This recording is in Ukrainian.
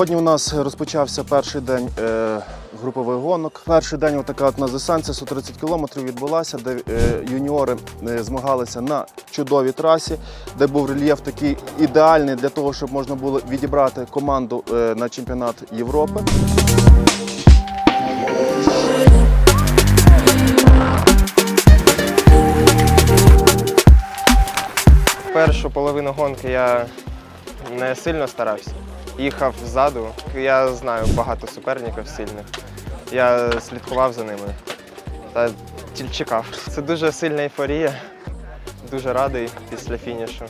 Сьогодні у нас розпочався перший день е, групових гонок. Перший день отака от у нас дистанція 130 кілометрів відбулася, де е, юніори е, змагалися на чудовій трасі, де був рельєф такий ідеальний для того, щоб можна було відібрати команду на чемпіонат Європи. Першу половину гонки я не сильно старався. Їхав ззаду. Я знаю багато суперників сильних. Я слідкував за ними та тільки чекав. Це дуже сильна ейфорія. Дуже радий після фінішу.